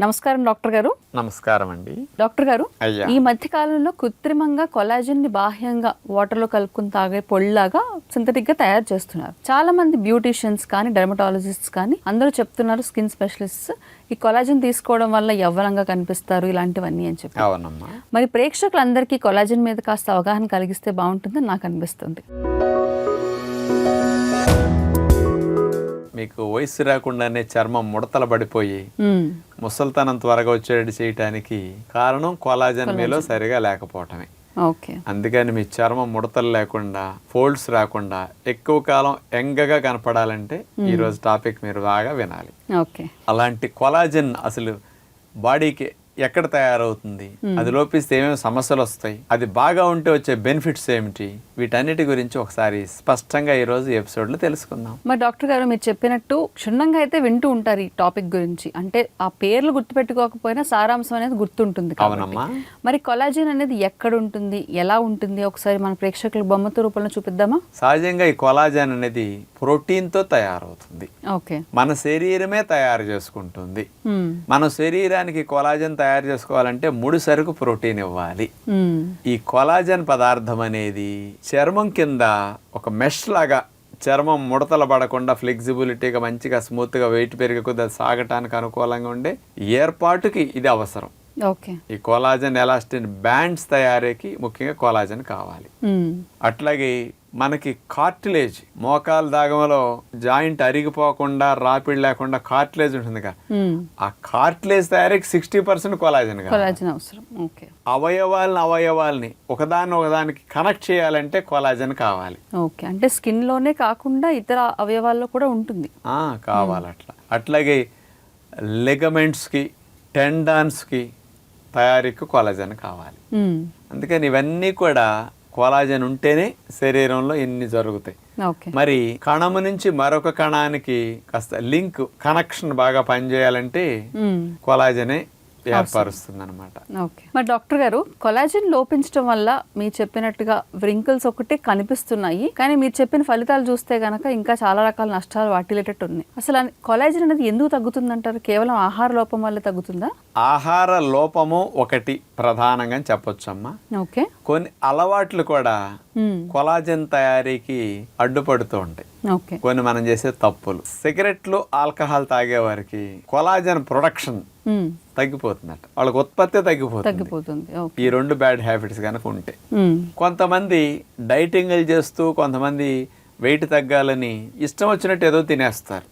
నమస్కారం డాక్టర్ గారు. నమస్కారం అండి. డాక్టర్ గారు ఈ మధ్య కాలంలో కృత్రిమంగా కొలాజిన్ని బాహ్యంగా వాటర్లో కలుపుకుని తాగే పొడిలాగా సింథటిక్గా తయారు చేస్తున్నారు. చాలా మంది బ్యూటీషియన్స్ కానీ డెర్మటాలజిస్ట్స్ కానీ అందరూ చెప్తున్నారు స్కిన్ స్పెషలిస్ట్స్ ఈ కొలాజిన్ తీసుకోవడం వల్ల యవ్వనంగా కనిపిస్తారు ఇలాంటివన్నీ అని చెప్పి. మరి ప్రేక్షకులందరికీ కొలాజిన్ మీద కాస్త అవగాహన కలిగిస్తే బాగుంటుందని నాకు అనిపిస్తుంది. మీకు వయసు రాకుండానే చర్మం ముడతలు పడిపోయి. ముసల్తనం త్వరగా వచ్చేటట్టు చేయటానికి కారణం కొలాజన్ మీలో సరిగా లేకపోవటమే. ఓకే. అందుకని మీ చర్మం ముడతలు లేకుండా ఫోల్డ్స్ రాకుండా ఎక్కువ కాలం ఎంగగా కనపడాలంటే ఈ రోజు టాపిక్ మీరు బాగా వినాలి. ఓకే. అలాంటి కొలాజన్ అసలు బాడీకి ఎక్కడ తయారవుతుంది? అది లోపిస్తే ఏమేమి సమస్యలు వస్తాయి? అది బాగా ఉంటే వచ్చే బెనిఫిట్స్ ఏమిటి? వీటన్నిటి గురించి ఒకసారి స్పష్టంగా ఈ రోజు ఎపిసోడ్లో తెలుసుకుందాం. మరి డాక్టర్ గారు మీరు చెప్పినట్టు క్షుణ్ణంగా అయితే వింటూ ఉంటారు ఈ టాపిక్ గురించి. అంటే ఆ పేర్లు గుర్తుపెట్టుకోకపోయినా సారాంశం అనేది గుర్తుంటుంది. అవునమ్మా. మరి కొలాజిన్ అనేది ఎక్కడ ఉంటుంది? ఎలా ఉంటుంది? ఒకసారి మన ప్రేక్షకులకు బొమ్మతో రూపంలో చూపిద్దామా? సహజంగా ఈ కొలాజన్ అనేది ప్రోటీన్తో తయారవుతుంది. ఓకే. మన శరీరమే తయారు చేసుకుంటుంది. మన శరీరానికి కొలాజన్ తయారు చేసుకోవాలంటే ముడి సరుకు ప్రోటీన్ ఇవ్వాలి. ఈ కొలాజన్ పదార్థం అనేది చర్మం కింద ఒక మెష్ లాగా చర్మం ముడతల పడకుండా ఫ్లెక్సిబిలిటీగా మంచిగా స్మూత్గా వెయిట్ పెరిగే కొద్దిగా సాగటానికి అనుకూలంగా ఉండే ఏర్పాటుకి ఇది అవసరం ఈ కొలాజన్ ఎలాస్టిన్ బ్యాండ్స్ తయారీకి ముఖ్యంగా కొలాజన్ కావాలి. అట్లాగే మనకి కార్టిలేజ్ మోకాలు దాగంలో జాయింట్ అరిగిపోకుండా రాపిడి లేకుండా కార్టిలేజ్ ఉంటుంది కదా. ఆ కార్టిలేజ్ తయారీకి సిక్స్టీ పర్సెంట్ కొలాజన్ కొలాజిన్ అవసరం. ఓకే. అవయవాలని అవయవాల్ని ఒకదాన్ని ఒకదానికి కనెక్ట్ చేయాలంటే కొలాజన్ కావాలి. ఓకే. అంటే స్కిన్లోనే కాకుండా ఇతర అవయవాల్లో కూడా ఉంటుంది. కావాలి అట్లా అట్లాగే లెగమెంట్స్కి టెండాన్స్కి తయారీకి కొలాజన్ కావాలి. అందుకని ఇవన్నీ కూడా కొలాజన్ ఉంటేనే శరీరంలో ఇన్ని జరుగుతాయి మరి కణము నుంచి మరొక కణానికి కాస్త లింక్ కనెక్షన్ బాగా పనిచేయాలంటే. కొలాజనే ఏర్పరుస్తుంది అనమాట ఓకే. మరి డాక్టర్ గారు కొలాజిన్ లోపించడం వల్ల మీరు చెప్పినట్టుగా వ్రింకిల్స్ ఒకటే కనిపిస్తున్నాయి. కానీ మీరు చెప్పిన ఫలితాలు చూస్తే గనక ఇంకా చాలా రకాల నష్టాలు వాటిల్లేటట్టు ఉన్నాయి అసలు కొలాజిన్ అనేది ఎందుకు తగ్గుతుందంటారు? కేవలం ఆహార లోపం వల్ల తగ్గుతుందా? ఆహార లోపము ఒకటి ప్రధానంగా చెప్పొచ్చమ్మా. ఓకే. కొన్ని అలవాట్లు కూడా. కొలాజన్ తయారీకి అడ్డుపడుతూ ఉంటాయి. కొన్ని మనం చేసే తప్పులు. సిగరెట్లు ఆల్కహాల్ తాగే వారికి కొలాజన్ ప్రొడక్షన్. తగ్గిపోతుందట. వాళ్ళకి ఉత్పత్తి తగ్గిపోతుంది. ఈ రెండు బ్యాడ్ హ్యాబిట్స్ కనుక ఉంటే. కొంతమంది డైటింగ్లు చేస్తూ కొంతమంది వెయిట్ తగ్గాలని ఇష్టం వచ్చినట్టు ఏదో తినేస్తారు.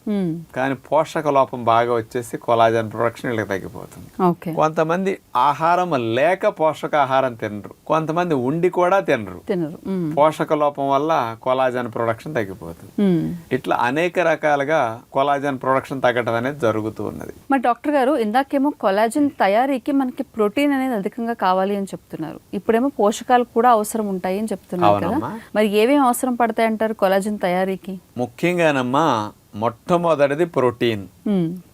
కానీ పోషక లోపం బాగా వచ్చేసి కొలాజన్ ప్రొడక్షన్ వీళ్ళకి తగ్గిపోతుంది. కొంతమంది ఆహారం లేక పోషకాహారం తినరు. కొంతమంది ఉండి కూడా తినరు. తినరు. పోషక లోపం వల్ల కొలాజన్ ప్రొడక్షన్ తగ్గిపోతుంది. ఇట్లా అనేక రకాలుగా కొలాజన్ ప్రొడక్షన్ తగ్గడం అనేది జరుగుతూ ఉన్నది. మరి డాక్టర్ గారు ఇందాకేమో కొలాజిన్ తయారీకి మనకి ప్రోటీన్ అనేది అధికంగా కావాలి అని చెప్తున్నారు. ఇప్పుడేమో పోషకాలు కూడా అవసరం ఉంటాయి అని చెప్తున్నారు కదా. మరి ఏమేమి అవసరం పడతాయి అంటారు? కొలాజిన్ తయారీకి ముఖ్యంగానమ్మా మొట్టమొదటిది ప్రోటీన్.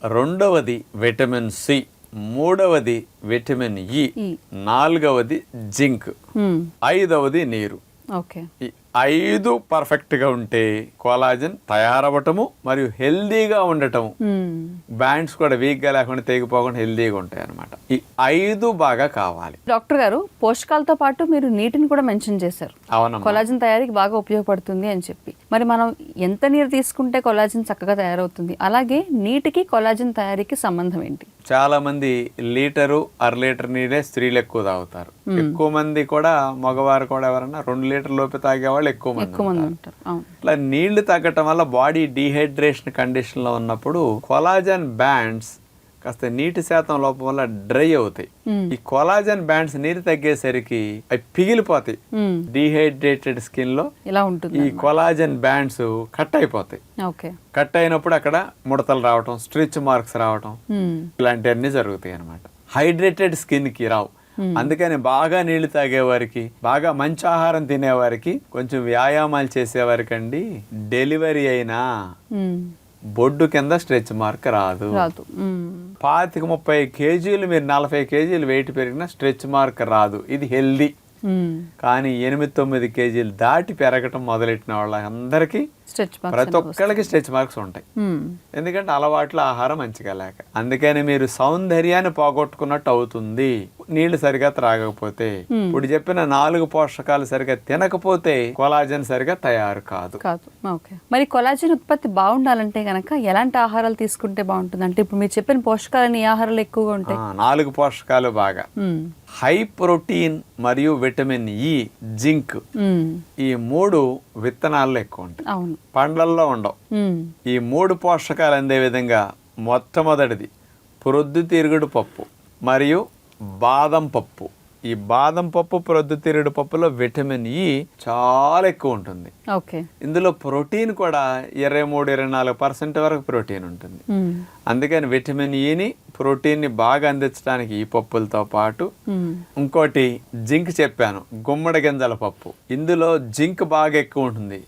రెండవది విటమిన్ సి మూడవది విటమిన్ ఇ. నాలుగవది జింక్. ఐదవది నీరు ఈ ఐదు పర్ఫెక్ట్గా ఉంటే కొలాజన్ తయారవటము మరియు హెల్దీగా ఉండటము. మ్మ్. బ్యాండ్స్ కూడా వీక్గా లేకుండా తెగిపోకుండా హెల్దీగా ఉంటాయి అన్నమాట. ఈ ఐదు బాగా కావాలి. డాక్టర్ గారు పోషకాలతో పాటు మీరు నీటిని కూడా మెన్షన్ చేశారు. అవునమ్మా. కొలాజిన్ తయారీకి బాగా ఉపయోగపడుతుంది అని చెప్పి. మరి మనం ఎంత నీరు తీసుకుంటే కొలాజిన్ చక్కగా తయారవుతుంది? అలాగే నీటికి కొలాజిన్ తయారీకి సంబంధం ఏంటి? చాలా మంది లీటరు అర లీటర్ నీరే స్త్రీలు ఎక్కువ తాగుతారు. ఎక్కువ మంది కూడా మగవారు కూడా ఎవరన్నా రెండు లీటర్ లోపు తాగే వాళ్ళు ఎక్కువ మంది ఎక్కువ మంది ఉంటారు. ఇట్లా నీళ్ళు తగ్గటం వల్ల బాడీ డీహైడ్రేషన్ కండిషన్లో ఉన్నప్పుడు కొలాజన్ బ్యాండ్స్ కాస్త నీటి శాతం లోపం వల్ల డ్రై అవుతాయి. ఈ కొలాజన్ బ్యాండ్స్ నీరు తగ్గేసరికి అవి పిగిలిపోతాయి. డీహైడ్రేటెడ్ స్కిన్లో ఇలా ఉంటుంది ఈ కొలాజన్ బ్యాండ్స్ కట్ అయిపోతాయి కట్ అయినప్పుడు అక్కడ ముడతలు రావటం స్ట్రిచ్ మార్క్స్ రావటం. ఇలాంటివన్నీ జరుగుతాయి అన్నమాట హైడ్రేటెడ్ స్కిన్కి రావు అందుకని బాగా నీళ్ళు తాగేవారికి బాగా మంచి ఆహారం తినేవారికి కొంచెం వ్యాయామాలు చేసేవారికి అండి డెలివరీ అయినా. బొడ్డు కింద స్ట్రెచ్ మార్క్ రాదు. పాతిక ముప్పై కేజీలు మీరు నలభై కేజీలు వెయిట్ పెరిగినా స్ట్రెచ్ మార్క్ రాదు ఇది హెల్దీ. కానీ ఎనిమిది తొమ్మిది కేజీలు దాటి పెరగటం మొదలెట్టిన వాళ్ళందరికీ ప్రతి ఒక్కళ్ళకి స్ట్రెచ్ మార్క్స్ ఉంటాయి. ఎందుకంటే అలవాట్ల ఆహారం మంచిగా లేక. అందుకని మీరు సౌందర్యాన్ని పోగొట్టుకున్నట్టు అవుతుంది. నీళ్ళు సరిగా త్రాగకపోతే. ఇప్పుడు చెప్పిన నాలుగు పోషకాలు సరిగా తినకపోతే కొలాజన్ సరిగా తయారు కాదు. కాదు. ఓకే. మరి కొలాజిన్ ఉత్పత్తి బాగుండాలంటే గనక ఎలాంటి ఆహారాలు తీసుకుంటే బాగుంటుంది? అంటే ఇప్పుడు మీరు చెప్పిన పోషకాలని ఆహారాలు ఎక్కువగా ఉంటాయి నాలుగు పోషకాలు బాగా. హై ప్రోటీన్ మరియు విటమిన్ ఇ జింక్. ఈ మూడు విత్తనాల్లో ఎక్కువ ఉంటాయి. అవును. పండ్లల్లో ఉండవు. ఈ మూడు పోషకాలు అందే విధంగా మొట్టమొదటిది ప్రొద్దుతిరుగుడు పప్పు మరియు బాదం పప్పు ఈ బాదం పప్పు ప్రొద్దుతిరుగుడు పప్పులో విటమిన్ ఇ చాలా ఎక్కువ ఉంటుంది ఓకే ఇందులో ప్రోటీన్ కూడా ఇరవై మూడు ఇరవై నాలుగు పర్సెంట్ వరకు ప్రోటీన్ ఉంటుంది. అందుకని విటమిన్ ఇని ప్రోటీన్ని బాగా అందించడానికి ఈ పప్పులతో పాటు. ఇంకోటి జింక్ చెప్పాను గుమ్మడి గింజల పప్పు ఇందులో జింక్ బాగా ఎక్కువ ఉంటుంది.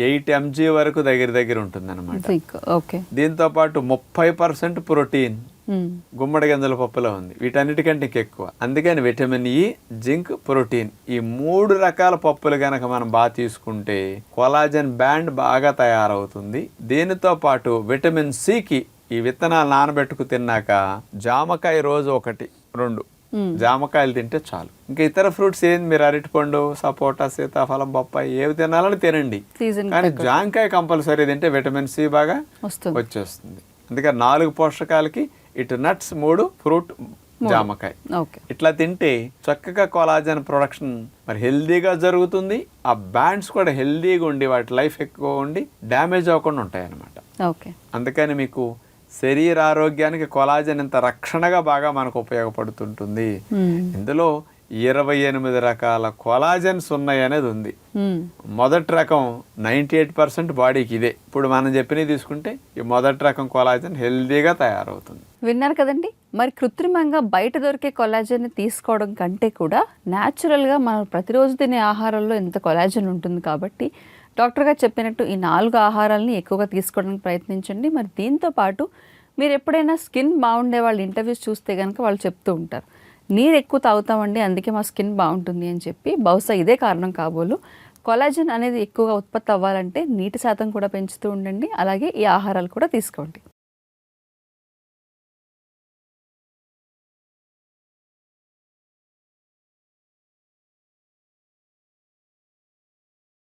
ఎయిట్ ఎంజీ వరకు దగ్గర దగ్గర ఉంటుంది అనమాట దీంతో పాటు ముప్పై పర్సెంట్ ప్రోటీన్ మ్మ్. గుమ్మడి గింజల పప్పులో ఉంది. వీటన్నిటికంటే ఎక్కువ. అందుకని విటమిన్ ఇ జింక్ ప్రోటీన్ ఈ మూడు రకాల పప్పులు గనక మనం బాగా తీసుకుంటే కొలాజన్ బ్యాండ్ బాగా తయారవుతుంది. దీనితో పాటు విటమిన్ సికి ఈ విత్తనాలు నానబెట్టుకు తిన్నాక జామకాయ రోజు ఒకటి రెండు. జామకాయలు తింటే చాలు. ఇంకా ఇతర ఫ్రూట్స్ ఏంది మీరు అరటిపండు సపోటా సీతాఫలం బొప్పాయి ఏవి తినాలని తినండి. కానీ జామకాయ కంపల్సరీ తింటే విటమిన్ సి బాగా వచ్చేస్తుంది. అందుకని నాలుగు పోషకాలకి ఇటు నట్స్ మూడు ఫ్రూట్ జామకాయ. ఇట్లా తింటే చక్కగా కొలాజన్ ప్రొడక్షన్ మరి హెల్దీగా జరుగుతుంది. ఆ బ్యాండ్స్ కూడా హెల్దీగా ఉండి వాటి లైఫ్ ఎక్కువ ఉండి డ్యామేజ్ అవ్వకుండా ఉంటాయి అన్నమాట ఓకే. అందుకని మీకు శరీర ఆరోగ్యానికి కొలాజన్ ఇంత రక్షణగా బాగా మనకు ఉపయోగపడుతుంటుంది. మ్మ్. ఇందులో ఇరవై ఎనిమిది రకాల కొలాజన్స్ ఉన్నాయి అనేది ఉంది. మ్మ్. మొదటి రకం నైంటీ ఎయిట్ పర్సెంట్ బాడీకి ఇదే. ఇప్పుడు మనం చెప్పినవి తీసుకుంటే ఈ మొదటి రకం కొలాజన్ హెల్దీగా తయారవుతుంది. విన్నారు కదండి? మరి కృత్రిమంగా బయట దొరికే కొలాజన్ని తీసుకోవడం కంటే కూడా న్యాచురల్గా మనం ప్రతిరోజు తినే ఆహారంలో ఎంత కొలాజన్ ఉంటుంది కాబట్టి డాక్టర్ గారు చెప్పినట్టు ఈ నాలుగు ఆహారాలని ఎక్కువగా తీసుకోవడానికి ప్రయత్నించండి. మరి దీంతో పాటు మీరు ఎప్పుడైనా స్కిన్ బాగుండే వాళ్ళ ఇంటర్వ్యూస్ చూస్తే కనుక వాళ్ళు చెప్తూ ఉంటారు నీరు ఎక్కువ తాగుతామండి అందుకే మా స్కిన్ బాగుంటుంది అని చెప్పి. బహుశా ఇదే కారణం కాబోలు. కొలాజన్ అనేది ఎక్కువగా ఉత్పత్తి అవ్వాలంటే నీటి శాతం కూడా పెంచుతూ ఉండండి. అలాగే ఈ ఆహారాలు కూడా తీసుకోండి.